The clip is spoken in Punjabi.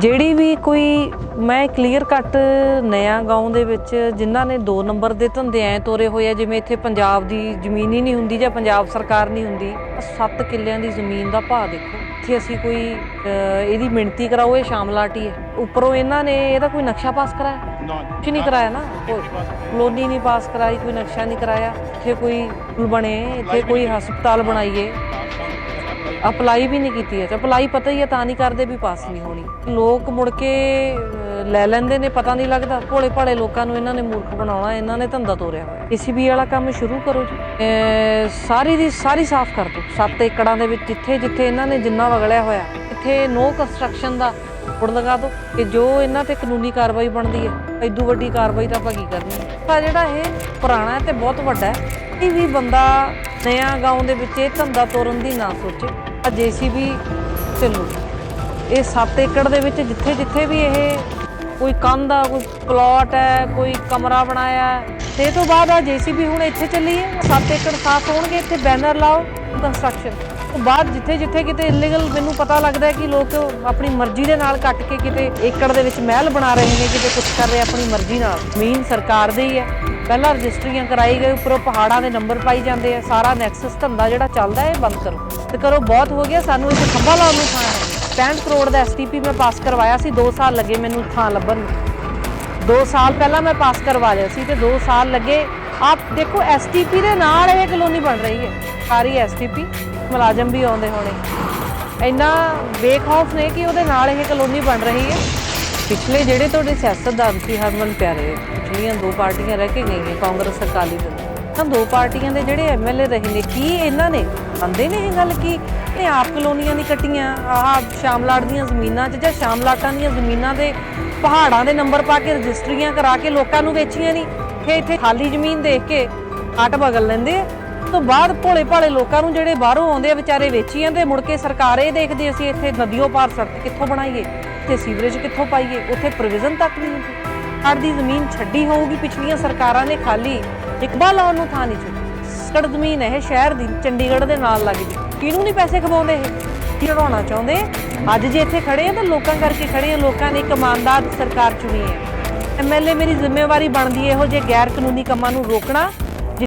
ਜਿਹੜੀ ਵੀ ਕੋਈ ਮੈਂ ਕਲੀਅਰ ਕੱਟ ਨਿਆ ਗਾਉਂ ਦੇ ਵਿੱਚ ਜਿਨ੍ਹਾਂ ਨੇ 2 ਨੰਬਰ ਦੇ ਧੰਦੇ ਐ ਤੋਰੇ ਹੋਏ ਆ ਜਿਵੇਂ ਇੱਥੇ ਪੰਜਾਬ ਦੀ ਜ਼ਮੀਨ ਹੀ ਨਹੀਂ ਹੁੰਦੀ ਜਾਂ ਪੰਜਾਬ ਸਰਕਾਰ ਨਹੀਂ ਹੁੰਦੀ 7 ਕਿੱਲਿਆਂ ਦੀ ਜ਼ਮੀਨ ਦਾ ਭਾਅ ਦੇਖੋ। ਇੱਥੇ ਅਸੀਂ ਕੋਈ ਇਹਦੀ ਮਿਣਤੀ ਕਰਾਓ ਇਹ ਸ਼ਾਮਲਾਟੀ ਹੈ। ਉੱਪਰੋਂ ਇਹਨਾਂ ਨੇ ਇਹਦਾ ਕੋਈ ਨਕਸ਼ਾ ਪਾਸ ਕਰਾਇਆ? ਕੁਛ ਨਹੀਂ ਕਰਾਇਆ ਨਾ? ਕਲੋਨੀ ਨਹੀਂ ਪਾਸ ਕਰਾਈ ਕੋਈ ਨਕਸ਼ਾ ਨਹੀਂ ਕਰਾਇਆ। ਇੱਥੇ ਕੋਈ ਪੁਲ ਬਣੇ ਇੱਥੇ ਕੋਈ ਹਸਪਤਾਲ ਬਣਾਈਏ। ਅਪਲਾਈ ਵੀ ਨਹੀਂ ਕੀਤੀ ਹੈ ਤੇ ਅਪਲਾਈ ਪਤਾ ਹੀ ਹੈ ਤਾਂ ਨਹੀਂ ਕਰਦੇ ਵੀ ਪਾਸ ਨਹੀਂ ਹੋਣੀ। ਲੋਕ ਮੁੜ ਕੇ ਲੈ ਲੈਂਦੇ ਨੇ, ਪਤਾ ਨਹੀਂ ਲੱਗਦਾ। ਭੋਲੇ ਭਾਲੇ ਲੋਕਾਂ ਨੂੰ ਇਹਨਾਂ ਨੇ ਮੂਰਖ ਬਣਾਉਣਾ, ਇਹਨਾਂ ਨੇ ਧੰਦਾ ਤੋਰਿਆ ਹੋਇਆ। ਏਸੀਬੀ ਵਾਲਾ ਕੰਮ ਸ਼ੁਰੂ ਕਰੋ ਜੀ। ਸਾਰੀ ਦੀ ਸਾਰੀ ਸਾਫ਼ ਕਰ ਦਿਓ। ਸੱਤ ਏਕੜਾਂ ਦੇ ਵਿੱਚ ਜਿੱਥੇ ਜਿੱਥੇ ਇਹਨਾਂ ਨੇ ਜਿੰਨਾ ਵਗਲਿਆ ਹੋਇਆ, ਇੱਥੇ ਨੋ ਕੰਸਟਰਕਸ਼ਨ ਦਾ ਬੋਰਡ ਲਗਾ ਦਿਓ। ਕਿ ਜੋ ਇਹਨਾਂ ਤੇ ਕਾਨੂੰਨੀ ਕਾਰਵਾਈ ਬਣਦੀ ਹੈ, ਐਦੂ ਵੱਡੀ ਕਾਰਵਾਈ ਤਾਂ ਆਪਾਂ ਕੀ ਕਰਨੀ ਪਰ ਜਿਹੜਾ ਇਹ ਪੁਰਾਣਾ ਹੈ ਤੇ ਬਹੁਤ ਵੱਡਾ ਹੈ ਇਹ ਵੀ ਬੰਦਾ ਨਿਆ ਗਾਉਂ ਦੇ ਵਿੱਚ ਇਹ ਧੰਦਾ ਤੋਰਨ ਦੀ ਨਾ ਸੋਚੇ। ਜੀਸੀਬੀ ਚੱਲੂ। ਇਹ 7 ਏਕੜ ਦੇ ਵਿੱਚ ਜਿੱਥੇ ਜਿੱਥੇ ਵੀ ਇਹ ਕੋਈ ਕੰਧ ਆ ਕੋਈ ਪਲਾਟ ਹੈ ਕੋਈ ਕਮਰਾ ਬਣਾਇਆ ਹੈ, ਤੇ ਇਹ ਤੋਂ ਬਾਅਦ ਆ ਜੀਸੀਬੀ ਹੁਣ ਇੱਥੇ ਚੱਲੀ ਹੈ। 7 ਏਕੜ ਸਾਫ਼ ਹੋਣਗੇ ਇੱਥੇ ਬੈਨਰ ਲਾਓ ਕੰਸਟਰਕਸ਼ਨ ਤੋਂ ਬਾਅਦ ਜਿੱਥੇ ਜਿੱਥੇ ਕਿਤੇ ਇਲੀਗਲ ਮੈਨੂੰ ਪਤਾ ਲੱਗਦਾ ਕਿ ਲੋਕ ਆਪਣੀ ਮਰਜ਼ੀ ਦੇ ਨਾਲ ਕੱਟ ਕੇ ਕਿਤੇ ਏਕੜ ਦੇ ਵਿੱਚ ਮਹਿਲ ਬਣਾ ਰਹੇ ਨੇ ਕਿਤੇ ਕੁਝ ਕਰ ਰਹੇ ਆਪਣੀ ਮਰਜ਼ੀ ਨਾਲ। ਜ਼ਮੀਨ ਸਰਕਾਰ ਦੀ ਹੈ। ਪਹਿਲਾਂ ਰਜਿਸਟਰੀਆਂ ਕਰਾਈ ਗਈ, ਉੱਪਰੋਂ ਪਹਾੜਾਂ ਦੇ ਨੰਬਰ ਪਾਈ ਜਾਂਦੇ ਆ, ਸਾਰਾ ਨੈਕਸਸ ਧੰਦਾ ਜਿਹੜਾ ਚੱਲਦਾ ਹੈ ਇਹ ਬੰਦ ਕਰੋ। ਤੇ ਕਰੋ, ਬਹੁਤ ਹੋ ਗਿਆ, ਸਾਨੂੰ ਇੱਥੇ ਖੰਭਾ ਲਾਉਣ ਨੂੰ ਥਾਂ ਹੈ 65 ਕਰੋੜ ਦਾ ਐਸਟੀਪੀ ਮੈਂ ਪਾਸ ਕਰਵਾਇਆ ਸੀ 2 ਸਾਲ ਲੱਗੇ ਮੈਨੂੰ ਥਾਂ ਲੱਭਣ ਨੂੰ। 2 ਸਾਲ ਪਹਿਲਾਂ ਮੈਂ ਪਾਸ ਕਰਵਾ ਲਿਆ ਸੀ ਤੇ 2 ਸਾਲ ਲੱਗੇ। ਆਪ ਦੇਖੋ ਐਸਟੀਪੀ ਦੇ ਨਾਲ ਇਹ ਕਲੋਨੀ ਬਣ ਰਹੀ ਹੈ, ਸਾਰੀ ਐਸਟੀਪੀ ਮੁਲਾਜ਼ਮ ਵੀ ਆਉਂਦੇ ਹੋਣੇ। ਇੰਨਾ ਬੇਖੌਫ ਨੇ ਕਿ ਉਹਦੇ ਨਾਲ ਇਹ ਕਲੋਨੀ ਬਣ ਰਹੀ ਹੈ। ਪਿਛਲੇ ਜਿਹੜੇ ਤੁਹਾਡੇ ਸਿਆਸਤਦਾਨ ਸੀ ਹਰਮਨ ਪਿਆਰੇ, ਪਿਛਲੀਆਂ ਦੋ ਪਾਰਟੀਆਂ ਰਹਿ ਕੇ ਗਈਆਂ, ਕਾਂਗਰਸ, ਅਕਾਲੀ ਦਲ। ਤਾਂ ਦੋ ਪਾਰਟੀਆਂ ਦੇ ਜਿਹੜੇ ਐਮਐਲਏ ਰਹੇ ਨੇ, ਕੀ ਇਹਨਾਂ ਨੇ ਮੰਨਦੇ ਨੇ ਇਹ ਗੱਲ ਕਿ ਇਹ ਆਪ ਕਲੋਨੀਆਂ ਨਹੀਂ ਕੱਟੀਆਂ, ਆਹ ਸ਼ਾਮਲਾਟ ਦੀਆਂ ਜ਼ਮੀਨਾਂ 'ਚ ਜਾਂ ਸ਼ਾਮਲਾਟਾਂ ਦੀਆਂ ਜ਼ਮੀਨਾਂ ਦੇ ਪਹਾੜਾਂ ਦੇ ਨੰਬਰ ਪਾ ਕੇ ਰਜਿਸਟਰੀਆਂ ਕਰਾ ਕੇ ਲੋਕਾਂ ਨੂੰ ਵੇਚੀਆਂ ਨਹੀਂ? ਫੇ ਇੱਥੇ ਖਾਲੀ ਜ਼ਮੀਨ ਦੇਖ ਕੇ ਆਟ ਬਗਲ ਲੈਂਦੇ ਆ? ਤੋਂ ਬਾਅਦ ਭੋਲੇ ਭਾਲੇ ਲੋਕਾਂ ਨੂੰ ਜਿਹੜੇ ਬਾਹਰੋਂ ਆਉਂਦੇ ਆ ਵਿਚਾਰੇ ਵੇਚੀਆਂ ਜਾਂਦੇ, ਮੁੜ ਕੇ ਸਰਕਾਰ ਇਹ ਦੇਖਦੀ ਅਸੀਂ ਇੱਥੇ ਨਦੀਓ ਪਾਰ ਸੜਕ ਕਿੱਥੋਂ ਬਣਾਈਏ? ਤੇ ਸੀਵਰੇਜ ਕਿੱਥੋਂ ਪਾਈਏ? ਉੱਥੇ ਪ੍ਰੋਵੀਜ਼ਨ ਤੱਕ ਨਹੀਂ ਹੁੰਦੀ। ਹੜ ਦੀ ਜ਼ਮੀਨ ਛੱਡੀ ਹੋਊਗੀ, ਪਿਛਲੀਆਂ ਸਰਕਾਰਾਂ ਨੇ ਖਾਲੀ ਇਕਬਾਲ ਲਾਉਣ ਨੂੰ ਥਾਂ ਨਹੀਂ ਛੱਡੀ ਸੜ ਜ਼ਮੀਨ ਹੈ ਇਹ ਸ਼ਹਿਰ ਦੀ, ਚੰਡੀਗੜ੍ਹ ਦੇ ਨਾਲ ਲੱਗਦੀ ਕਿਹਨੂੰ ਨਹੀਂ ਪੈਸੇ ਖਵਾਉਂਦੇ ਇਹ? ਚੜਾਉਣਾ ਚਾਹੁੰਦੇ? ਅੱਜ ਜੇ ਇੱਥੇ ਖੜੇ ਆ ਤਾਂ ਲੋਕਾਂ ਕਰਕੇ ਖੜੇ ਆ। ਲੋਕਾਂ ਨੇ ਇੱਕ ਇਮਾਨਦਾਰ ਸਰਕਾਰ ਚੁਣੀ ਹੈ। ਐਮਐਲਏ ਮੇਰੀ ਜ਼ਿੰਮੇਵਾਰੀ ਬਣਦੀ ਹੈ ਇਹੋ ਜਿਹੇ ਗੈਰ ਕਾਨੂੰਨੀ ਕੰਮਾਂ ਨੂੰ ਰੋਕਣਾ।